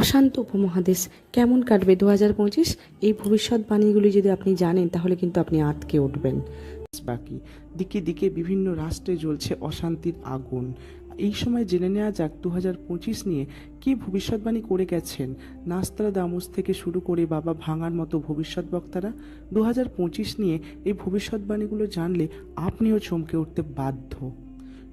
অশান্ত উপমহাদেশ। কেমন কাটবে দু হাজার পঁচিশ? এই ভবিষ্যৎবাণীগুলি যদি আপনি জানেন, তাহলে কিন্তু আপনি আটকে উঠবেন। বাকি, দিকে দিকে বিভিন্ন রাষ্ট্রে জ্বলছে অশান্তির আগুন। এই সময় জেনে নেওয়া যাক দু হাজার পঁচিশ নিয়ে কি ভবিষ্যৎবাণী করে গেছেন। নাস্তারা দামোস থেকে শুরু করে বাবা ভাঙার মতো ভবিষ্যৎ বক্তারা। দু হাজার পঁচিশ নিয়ে এই ভবিষ্যৎবাণীগুলো জানলে আপনিও চমকে উঠতে বাধ্য।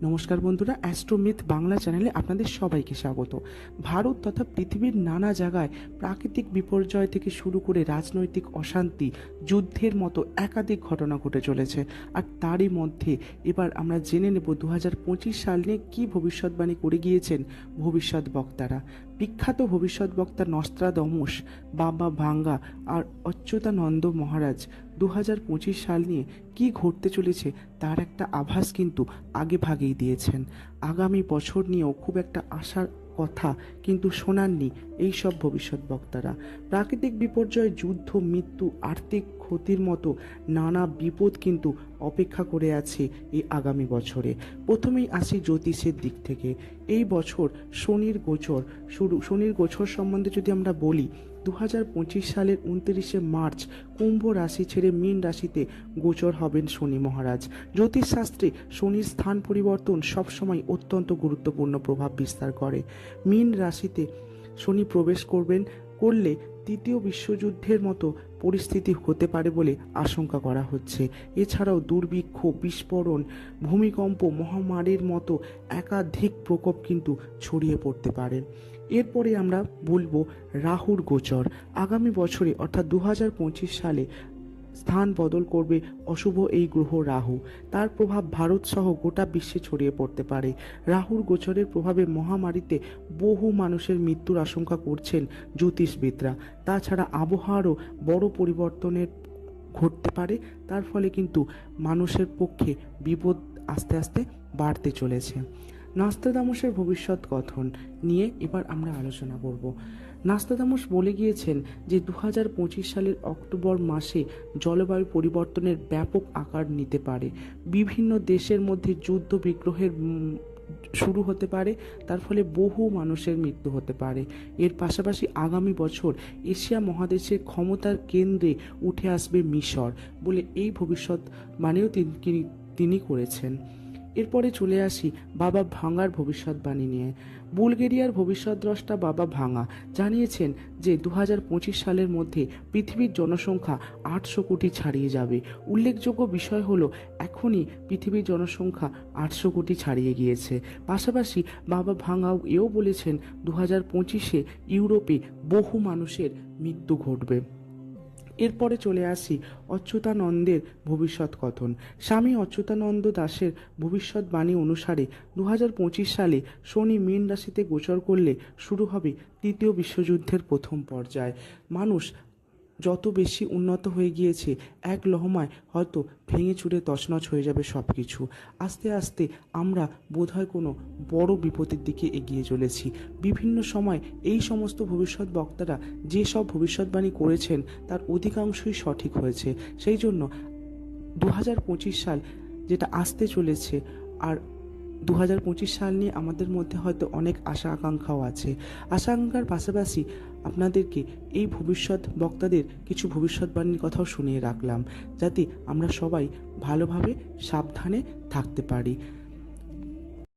নমস্কার বন্ধুরা অ্যাস্ট্রোমিথ বাংলা চ্যানেলে আপনাদের সবাইকে স্বাগত। ভারত তথা পৃথিবীর নানা জায়গায় প্রাকৃতিক বিপর্যয় থেকে শুরু করে রাজনৈতিক অশান্তি, যুদ্ধের মতো একাধিক ঘটনা ঘটে চলেছে। আর তারই মধ্যে এবার আমরা জেনে নেব দু হাজার পঁচিশ সাল নিয়ে কী ভবিষ্যৎবাণী করে গিয়েছেন ভবিষ্যৎ বক্তারা। বিখ্যাত ভবিষ্যৎ বক্তা নস্ত্রাদমস, বাবা ভাঙ্গা আর অচ্যুতানন্দ মহারাজ দু হাজার পঁচিশ সাল নিয়ে কি ঘটতে চলেছে তার একটা আভাস কিন্তু আগে ভাগেই দিয়েছেন। আগামী বছর নিয়েও খুব একটা আশার কথা, কিন্তু শোনাননি এই সব ভবিষ্যৎ বক্তারা। প্রাকৃতিক বিপর্যয়, যুদ্ধ, মৃত্যু, আর্থিক ক্ষতির মতো নানা বিপদ কিন্তু অপেক্ষা করে আছে এই আগামী বছরে। প্রথমেই আসি জ্যোতিষের দিক থেকে। এই বছর শনির গোচর শুরু শনির গোচর সম্বন্ধে যদি আমরা বলি দু হাজার পঁচিশ সালের উনত্রিশে মার্চ কুম্ভ রাশি ছেড়ে মীন রাশিতে গোচর হবেন শনি মহারাজ। জ্যোতিষশাস্ত্রে শনির স্থান পরিবর্তন সবসময় অত্যন্ত গুরুত্বপূর্ণ প্রভাব বিস্তার করে। মীন রাশিতে শনি প্রবেশ করবেন করলে তৃতীয় বিশ্বযুদ্ধের মতো পরিস্থিতি হতে পারে বলে আশঙ্কা করা হচ্ছে। এছাড়াও দুর্ভিক্ষ, বিস্ফোরণ, ভূমিকম্প, মহামারীর মতো একাধিক প্রকোপ কিন্তু ছড়িয়ে পড়তে পারে। এরপরে আমরা বলব রাহুর গোচর। আগামী বছরে অর্থাৎ দু হাজার পঁচিশ সালে স্থান বদল করবে অশুভ এই গ্রহ রাহু। তার প্রভাব ভারত সহ গোটা বিশ্বে ছড়িয়ে পড়তে পারে। রাহুর গোচরের প্রভাবে মহামারীতে বহু মানুষের মৃত্যুর আশঙ্কা করছেন জ্যোতিষবিদরা। তাছাড়া আবহাওয়ারও বড় পরিবর্তনের ঘটতে পারে। তার ফলে কিন্তু মানুষের পক্ষে বিপদ আস্তে আস্তে বাড়তে চলেছে। নাস্তাদামসের ভবিষ্যৎ গঠন নিয়ে এবার আমরা আলোচনা করব। নাস্তাদামস বলে গিয়েছেন যে দু হাজার পঁচিশ সালের অক্টোবর মাসে জলবায়ু পরিবর্তনের ব্যাপক আকার নিতে পারে। বিভিন্ন দেশের মধ্যে যুদ্ধ বিগ্রহের শুরু হতে পারে, তার ফলে বহু মানুষের মৃত্যু হতে পারে। এর পাশাপাশি আগামী বছর এশিয়া মহাদেশের ক্ষমতার কেন্দ্রে উঠে আসবে মিশর বলে এই ভবিষ্যৎ মানেও তিনি তিনি করেছেন। এরপরে চলে আসি বাবা ভাঙার ভবিষ্যৎবাণী নিয়ে। বুলগেরিয়ার ভবিষ্যৎদ্রষ্টা বাবা ভাঙা জানিয়েছেন যে দু হাজার পঁচিশ সালের মধ্যে পৃথিবীর জনসংখ্যা আটশো কোটি ছাড়িয়ে যাবে। উল্লেখযোগ্য বিষয় হলো, এখনই পৃথিবীর জনসংখ্যা আটশো কোটি ছাড়িয়ে গিয়েছে। পাশাপাশি বাবা ভাঙাও এও বলেছেন দু হাজার পঁচিশে ইউরোপে বহু মানুষের মৃত্যু ঘটবে। এরপরে চলে আসি অচ্যুতানন্দের ভবিষ্যৎ কথন। স্বামী অচ্যুতানন্দ দাসের ভবিষ্যৎবাণী অনুসারে দু হাজার পঁচিশ সালে শনি মীন রাশিতে গোচর করলে শুরু হবে তৃতীয় বিশ্বযুদ্ধের প্রথম পর্যায়। মানুষ যত বেশি উন্নত হয়ে গিয়েছে, এক লহমায় হয়তো ভেঙে চুরে তছনছ হয়ে যাবে সব কিছু আস্তে আস্তে আমরা বোধহয় কোনো বড় বিপদের দিকে এগিয়ে চলেছি। বিভিন্ন সময় এই সমস্ত ভবিষ্যৎ বক্তারা যেসব ভবিষ্যৎবাণী করেছেন, তার অধিকাংশই সঠিক হয়েছে। সেই জন্য দু হাজার পঁচিশ সাল যেটা আসতে চলেছে, আর দু হাজার পঁচিশ সাল নিয়ে আমাদের মধ্যে হয়তো অনেক আশা আকাঙ্ক্ষাও আছে। আশা আকাঙ্ক্ষার পাশাপাশি আপনাদেরকে এই ভবিষ্যৎ বক্তাদের কিছু ভবিষ্যৎবাণীর কথাও শুনিয়ে রাখলাম, যাতে আমরা সবাই ভালোভাবে সাবধানে থাকতে পারি।